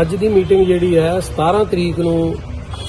ਅੱਜ ਦੀ ਮੀਟਿੰਗ ਜਿਹੜੀ ਹੈ 17 ਤਰੀਕ ਨੂੰ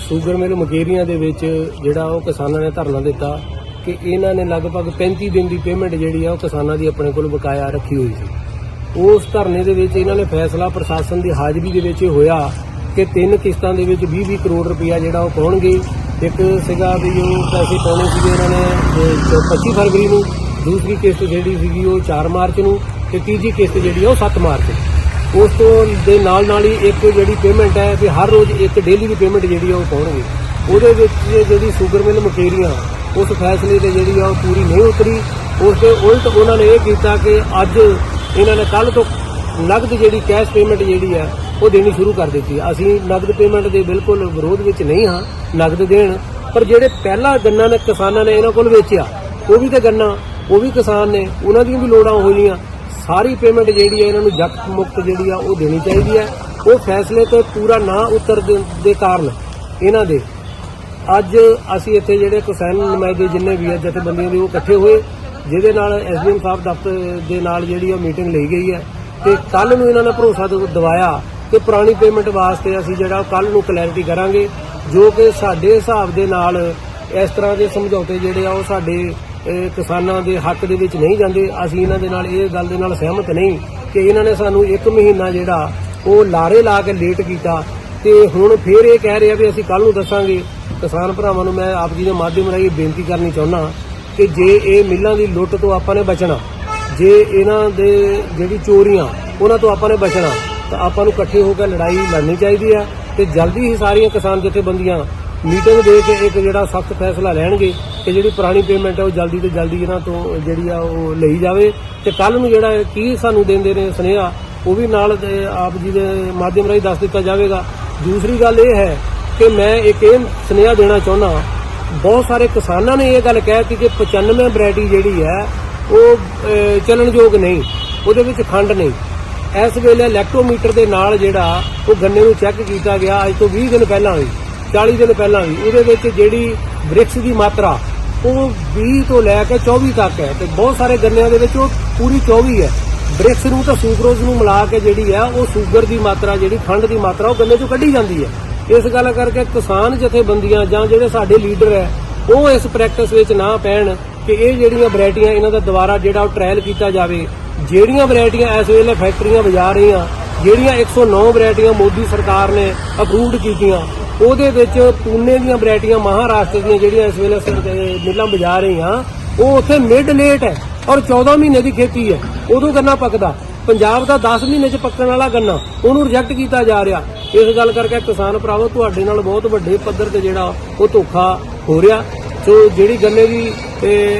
ਸ਼ੂਗਰ ਮਿਲ ਮੁਕੇਰੀਆਂ ਦੇ ਵਿੱਚ ਜਿਹੜਾ ਉਹ ਕਿਸਾਨਾਂ ਨੇ ਧਰਨਾ ਦਿੱਤਾ ਕਿ ਇਹਨਾਂ ਨੇ ਲਗਭਗ 35 ਦਿਨ ਦੀ ਪੇਮੈਂਟ ਜਿਹੜੀ ਆ ਉਹ ਕਿਸਾਨਾਂ ਦੀ ਆਪਣੇ ਕੋਲ ਬਕਾਇਆ ਰੱਖੀ ਹੋਈ ਸੀ। ਉਸ ਧਰਨੇ ਦੇ ਵਿੱਚ ਇਹਨਾਂ ਨੇ ਫੈਸਲਾ ਪ੍ਰਸ਼ਾਸਨ ਦੀ ਹਾਜ਼ਰੀ ਦੇ ਵਿੱਚ ਇਹ ਹੋਇਆ ਕਿ ਤਿੰਨ ਕਿਸ਼ਤਾਂ ਦੇ ਵਿੱਚ 20-20 ਕਰੋੜ ਰੁਪਇਆ ਜਿਹੜਾ ਉਹ ਪਾਉਣਗੇ। ਇੱਕ ਸੀਗਾ ਵੀ ਉਹ ਪੈਸੇ ਪਾਉਣੇ ਸੀਗੇ ਇਹਨਾਂ ਨੇ ਅਹ, 25 ਫਰਵਰੀ ਨੂੰ ਦੂਸਰੀ ਕਿਸ਼ਤ ਜਿਹੜੀ ਸੀਗੀ ਉਹ 4 ਮਾਰਚ ਨੂੰ ਤੇ ਤੀਜੀ ਕਿਸ਼ਤ ਜਿਹੜੀ ਆ ਉਹ 7 ਮਾਰਚ ਨੂੰ। ਉਸ ਤੋਂ ਦੇ ਨਾਲ ਨਾਲ ਹੀ ਇੱਕ ਜਿਹੜੀ ਪੇਮੈਂਟ ਹੈ ਵੀ ਹਰ ਰੋਜ਼ ਇੱਕ ਡੇਲੀ ਦੀ ਪੇਮੈਂਟ ਜਿਹੜੀ ਆ ਉਹ ਪਾਉਣਗੇ। ਉਹਦੇ ਵਿੱਚ ਜਿਹੜੀ ਸ਼ੂਗਰ ਮਿਲ ਮੁਕੇਰੀਆਂ ਉਸ ਫੈਸਲੇ ਤੇ ਜਿਹੜੀ ਆ ਉਹ ਪੂਰੀ ਨਹੀਂ ਉਤਰੀ। ਉਸ ਦੇ ਉਲਟ ਉਹਨਾਂ ਨੇ ਇਹ ਕੀਤਾ ਕਿ ਅੱਜ ਇਹਨਾਂ ਨੇ ਕੱਲ ਤੋਂ ਨਗਦ ਜਿਹੜੀ ਕੈਸ਼ ਪੇਮੈਂਟ ਜਿਹੜੀ ਹੈ ਉਹ ਦੇਣੀ ਸ਼ੁਰੂ ਕਰ ਦਿੱਤੀ। ਅਸੀਂ ਨਗਦ ਪੇਮੈਂਟ ਦੇ ਬਿਲਕੁਲ ਵਿਰੋਧ ਵਿੱਚ ਨਹੀਂ ਹਾਂ ਨਗਦ ਦੇਣ। ਪਰ ਜਿਹੜੇ ਪਹਿਲਾ ਗੰਨਾ ਨੇ ਕਿਸਾਨਾਂ ਨੇ ਇਹਨਾਂ ਕੋਲ ਵੇਚਿਆ, ਉਹ ਵੀ ਤੇ ਗੰਨਾ, ਉਹ ਵੀ ਕਿਸਾਨ ਨੇ, ਉਹਨਾਂ ਦੀਆਂ ਵੀ ਲੋੜਾਂ ਹੋਈਆਂ। ਸਾਰੀ ਪੇਮੈਂਟ ਜਿਹੜੀ ਹੈ ਇਹਨਾਂ ਨੂੰ ਜਖਤ ਮੁਕਤ ਜਿਹੜੀ ਆ ਉਹ ਦੇਣੀ ਚਾਹੀਦੀ ਹੈ। ਉਹ ਫੈਸਲੇ ਤੇ ਪੂਰਾ ਨਾ ਉਤਰ ਦੇ ਕਾਰਨ ਇਹਨਾਂ ਦੇ। ਅੱਜ ਅਸੀਂ ਇੱਥੇ ਜਿਹੜੇ ਕਿਸਾਨ ਨੁਮਾਇੰਦੇ ਜਿੰਨੇ ਵੀ ਆ, ਜਥੇਬੰਦੀਆਂ ਦੇ ਉਹ ਇਕੱਠੇ ਹੋਏ, ਜਿਹਦੇ ਨਾਲ ਐਸਡੀਐਮ ਸਾਹਿਬ ਦਫ਼ਤਰ ਦੇ ਨਾਲ ਜਿਹੜੀ ਉਹ ਮੀਟਿੰਗ ਲਈ ਗਈ ਹੈ। ਤੇ ਕੱਲ ਨੂੰ ਇਹਨਾਂ ਨੇ ਭਰੋਸਾ ਦਿ- ਦਿਵਾਇਆ ਕਿ ਪੁਰਾਣੀ ਪੇਮੈਂਟ ਵਾਸਤੇ ਅਸੀਂ ਜਿਹੜਾ ਕੱਲ ਨੂੰ ਕਲੈਰਿਟੀ ਕਰਾਂਗੇ, ਜੋ ਕਿ ਸਾਡੇ ਹਿਸਾਬ ਦੇ ਨਾਲ ਇਸ ਤਰ੍ਹਾਂ ਦੇ ਸਮਝੌਤੇ ਜਿਹੜੇ ਆ ਉਹ ਸਾਡੇ ਕਿਸਾਨਾਂ ਦੇ ਹੱਕ ਦੇ ਵਿੱਚ ਨਹੀਂ ਜਾਂਦੇ। ਅਸੀਂ ਇਹਨਾਂ ਦੇ ਨਾਲ ਇਹ ਗੱਲ ਦੇ ਨਾਲ ਸਹਿਮਤ ਨਹੀਂ ਕਿ ਇਹਨਾਂ ਨੇ ਸਾਨੂੰ 1 ਮਹੀਨਾ ਜਿਹੜਾ ਉਹ ਲਾਰੇ ਲਾ ਕੇ ਲੇਟ ਕੀਤਾ ਤੇ ਹੁਣ ਫੇਰ ਇਹ ਕਹਿ ਰਿਹਾ ਵੀ ਅਸੀਂ ਕੱਲ ਨੂੰ ਦੱਸਾਂਗੇ। ਕਿਸਾਨ ਭਰਾਵਾਂ ਨੂੰ ਮੈਂ ਆਪ ਜੀ ਦੇ ਮਾਧਿਅਮ ਰਾਹੀਂ ਇਹ ਬੇਨਤੀ ਕਰਨੀ ਚਾਹੁੰਦਾ ਕਿ ਜੇ ਇਹ ਮਿੱਲਾਂ ਦੀ ਲੁੱਟ ਤੋਂ ਆਪਾਂ ਨੇ ਬਚਣਾ, ਜੇ ਇਹਨਾਂ ਦੇ ਜਿਹੜੀ ਚੋਰੀਆਂ ਉਹਨਾਂ ਤੋਂ ਆਪਾਂ ਨੇ ਬਚਣਾ, ਤਾਂ ਆਪਾਂ ਨੂੰ ਇਕੱਠੇ ਹੋ ਕੇ ਲੜਾਈ ਲੜਨੀ ਚਾਹੀਦੀ ਹੈ ਤੇ ਜਲਦੀ ਹੀ ਸਾਰੀਆਂ ਕਿਸਾਨ ਜਥੇਬੰਦੀਆਂ ਮੀਟਿੰਗ ਦੇ ਕੇ ਇੱਕ ਜਿਹੜਾ ਸਖਤ ਫੈਸਲਾ ਲੈਣਗੇ ਕਿ ਜਿਹੜੀ ਪੁਰਾਣੀ ਪੇਮੈਂਟ ਹੈ ਉਹ ਜਲਦੀ ਤੋਂ ਜਲਦੀ ਇਹਨਾਂ ਤੋਂ ਜਿਹੜੀ ਆ ਉਹ ਲਈ ਜਾਵੇ ਤੇ ਕੱਲ ਨੂੰ ਜਿਹੜਾ ਕੀ ਸਾਨੂੰ ਦਿੰਦੇ ਨੇ ਸੁਨੇਹਾ, ਉਹ ਵੀ ਨਾਲ ਆਪ ਜੀ ਦੇ ਮਾਧਿਅਮ ਰਾਹੀਂ ਦੱਸ ਦਿੱਤਾ ਜਾਵੇਗਾ। ਦੂਸਰੀ ਗੱਲ ਇਹ ਹੈ ਕਿ ਮੈਂ ਇੱਕ ਇਹ ਸੁਨੇਹਾ ਦੇਣਾ ਚਾਹੁੰਦਾ ਬਹੁਤ ਸਾਰੇ ਕਿਸਾਨਾਂ ਨੇ ਇਹ ਗੱਲ ਕਹਿਤੀ ਕਿ 95 ਵੈਰਾਈਟੀ ਜਿਹੜੀ ਹੈ ਉਹ ਚੱਲਣਯੋਗ ਨਹੀਂ, ਉਹਦੇ ਵਿੱਚ ਖੰਡ ਨਹੀਂ। ਇਸ ਵੇਲੇ ਇਲੈਕਟ੍ਰੋਮੀਟਰ ਦੇ ਨਾਲ ਜਿਹੜਾ ਉਹ ਗੰਨੇ ਨੂੰ ਚੈੱਕ ਕੀਤਾ ਗਿਆ, ਅੱਜ ਤੋਂ 20 ਦਿਨ ਪਹਿਲਾਂ ਵੀ। 40 ਦਿਨ ਪਹਿਲਾਂ ਵੀ, ਉਹਦੇ ਵਿੱਚ ਜਿਹੜੀ ਬ੍ਰਿਕਸ ਦੀ ਮਾਤਰਾ, ਉਹ 20 ਤੋਂ ਲੈ ਕੇ 24 ਤੱਕ ਹੈ ਤੇ ਬਹੁਤ ਸਾਰੇ ਗੰਨਿਆਂ ਦੇ ਵਿੱਚ ਉਹ ਪੂਰੀ 24 ਹੈ। ਬ੍ਰਿਕਸ ਨੂੰ ਤਾਂ ਸੁਕਰੋਜ਼ ਨੂੰ ਮਿਲਾ ਕੇ ਜਿਹੜੀ ਹੈ, ਉਹ ਸ਼ੂਗਰ ਦੀ ਮਾਤਰਾ, ਜਿਹੜੀ ਖੰਡ ਦੀ ਮਾਤਰਾ, ਉਹ ਗੰਨੇ ਚੋਂ ਕੱਢੀ ਜਾਂਦੀ ਹੈ। ਇਸ ਗੱਲ ਕਰਕੇ ਕਿਸਾਨ ਜਥੇਬੰਦੀਆਂ ਜਾਂ ਜਿਹੜੇ ਸਾਡੇ ਲੀਡਰ ਹੈ, ਉਹ ਇਸ ਪ੍ਰੈਕਟਿਸ ਵਿੱਚ ਨਾ ਪੈਣ ਕਿ ਇਹ ਜਿਹੜੀਆਂ ਵੈਰਾਈਟੀਆਂ ਇਹਨਾਂ ਦਾ ਦੁਬਾਰਾ ਜਿਹੜਾ ਉਹ ਟ੍ਰਾਇਲ ਕੀਤਾ ਜਾਵੇ। ਜਿਹੜੀਆਂ ਵੈਰਾਈਟੀਆਂ ਇਸ ਵੇਲੇ ਫੈਕਟਰੀਆਂ ਵਜਾ ਰਹੀਆਂ, ਜਿਹੜੀਆਂ 109 ਵੈਰਾਈਟੀਆਂ ਮੋਦੀ ਸਰਕਾਰ ਨੇ ਅਪਰੂਵਡ ਕੀਤੀਆਂ ਉਹਦੇ ਵਿੱਚ ਪੂਨੇ ਦੀਆਂ ਵੈਰਾਈਟੀਆਂ ਮਹਾਰਾਸ਼ਟਰ ਦੀਆਂ ਜਿਹੜੀਆਂ ਇਸ ਵੇਲੇ ਸਰ- ਅਹ ਮਿੱਲਾਂ ਵਜਾ ਰਹੀਆਂ, ਉਹ ਉੱਥੇ ਮਿਡ ਲੇਟ ਹੈ ਔਰ 14 ਮਹੀਨੇ ਦੀ ਖੇਤੀ ਹੈ। ਉਦੋਂ ਗੰਨਾ ਪੱਕਦਾ। ਪੰਜਾਬ ਦਾ 10 ਮਹੀਨੇ ਚ ਪੱਕਣ ਵਾਲਾ ਗੰਨਾ, ਉਹਨੂੰ ਰਿਜੈਕਟ ਕੀਤਾ ਜਾ ਰਿਹਾ। ਇਸ ਗੱਲ ਕਰਕੇ ਕਿਸਾਨ ਭਰਾਵੋ, ਤੁਹਾਡੇ ਨਾਲ ਬਹੁਤ ਵੱਡੇ ਪੱਧਰ ਤੇ ਜਿਹੜਾ ਉਹ ਧੋਖਾ ਹੋ ਰਿਹਾ। ਸੋ ਜਿਹੜੀ ਗੰਨੇ ਦੀ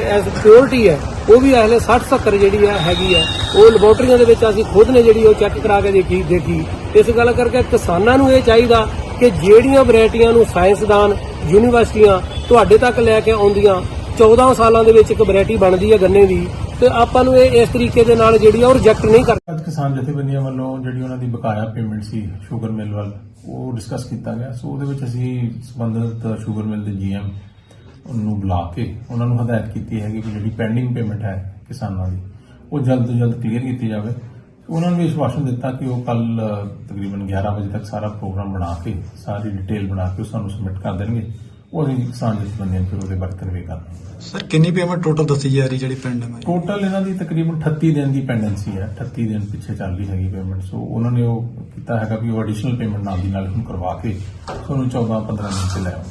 ਐਸ ਪਿਓਰਿਟੀ ਹੈ, ਉਹ ਵੀ ਐਹਲੇ 60 70 ਜਿਹੜੀ ਹੈ ਹੈਗੀ ਹੈ ਉਹ ਲੈਬੋਰਟਰੀਆਂ ਦੇ ਵਿੱਚ ਅਸੀਂ ਖੁਦ ਨੇ ਜਿਹੜੀ ਉਹ ਚੈੱਕ ਕਰਾ ਕੇ ਦੇਖੀ ਦੇਖੀ। ਇਸ ਗੱਲ ਕਰਕੇ ਕਿਸਾਨਾਂ ਨੂੰ ਇਹ ਚਾਹੀਦਾ ਕਿ ਜਿਹੜੀਆਂ ਵੈਰਾਈਟੀਆਂ ਨੂੰ ਸਾਇੰਸਦਾਨ ਯੂਨੀਵਰਸਿਟੀਆਂ ਤੁਹਾਡੇ ਤੱਕ ਲੈ ਕੇ ਆਉਂਦੀਆਂ 14 ਸਾਲਾਂ ਦੇ ਵਿੱਚ ਇੱਕ ਵੈਰਾਈਟੀ ਬਣਦੀ ਹੈ ਗੰਨੇ ਦੀ, ਤੇ ਆਪਾਂ ਨੂੰ ਇਹ ਇਸ ਤਰੀਕੇ ਦੇ ਨਾਲ ਜਿਹੜੀ ਆ ਉਹ ਰਿਜੈਕਟ ਨਹੀਂ ਕਰ ਕਿਸਾਨ ਜਥੇਬੰਦੀਆਂ ਵੱਲੋਂ ਜਿਹੜੀ ਉਹਨਾਂ ਦੀ ਬਕਾਇਆ ਪੇਮੈਂਟ ਸੀ ਸ਼ੂਗਰ ਮਿਲ ਵੱਲ, ਉਹ ਡਿਸਕਸ ਕੀਤਾ ਗਿਆ। ਸੋ ਉਹਦੇ ਵਿੱਚ ਅਸੀਂ ਸੰਬੰਧਿਤ ਸ਼ੂਗਰ ਮਿਲ ਦੇ ਜੀਐਮ ਨੂੰ ਬੁਲਾ ਕੇ ਉਹਨਾਂ ਨੂੰ ਹਦਾਇਤ ਕੀਤੀ ਹੈ ਕਿ ਜਿਹੜੀ ਪੈਂਡਿੰਗ ਪੇਮੈਂਟ ਹੈ ਕਿਸਾਨਾਂ ਦੀ, ਉਹ ਜਲਦ ਤੋਂ ਜਲਦ ਕਲੀਅਰ ਕੀਤੀ ਜਾਵੇ। ਉਹਨਾਂ ਨੂੰ ਵਿਸ਼ਵਾਸਨ ਦਿੱਤਾ ਕਿ ਉਹ ਕੱਲ ਤਕਰੀਬਨ 11 ਵਜੇ ਤੱਕ ਸਾਰਾ ਪ੍ਰੋਗਰਾਮ ਬਣਾ ਕੇ ਸਾਰੀ ਡਿਟੇਲ ਬਣਾ ਕੇ ਸਾਨੂੰ ਸਬਮਿਟ ਕਰ ਦੇਣਗੇ। ਉਹ ਅਸੀਂ ਕਿਸਾਨ ਜਥੇਬੰਦੀਆਂ ਨੂੰ ਫਿਰ ਉਹਦੇ ਬਾਰੇ ਕਨਵੇ ਕਰਾਂਗੇ ਸਰ ਕਿੰਨੀ ਪੇਮੈਂਟ ਟੋਟਲ ਦੱਸੀ ਜਾ ਰਹੀ ਜਿਹੜੀ ਪੈਂਡਿੰਗ ਹੈ? ਟੋਟਲ ਇਹਨਾਂ ਦੀ ਤਕਰੀਬਨ 38 ਦਿਨ ਦੀ ਪੈਂਡੈਂਸੀ ਹੈ। 38 ਦਿਨ ਪਿੱਛੇ ਚੱਲ ਰਹੀ ਹੈਗੀ ਪੇਮੈਂਟ ਸੋ ਉਹਨਾਂ ਨੇ ਉਹ ਕੀਤਾ ਹੈਗਾ ਵੀ ਉਹ ਐਡੀਸ਼ਨਲ ਪੇਮੈਂਟ ਨਾਲ ਦੀ ਨਾਲ ਹੁਣ ਕਰਵਾ ਕੇ ਤੁਹਾਨੂੰ 14 15 ਦਿਨ ਚ ਲੈ ਆਓ।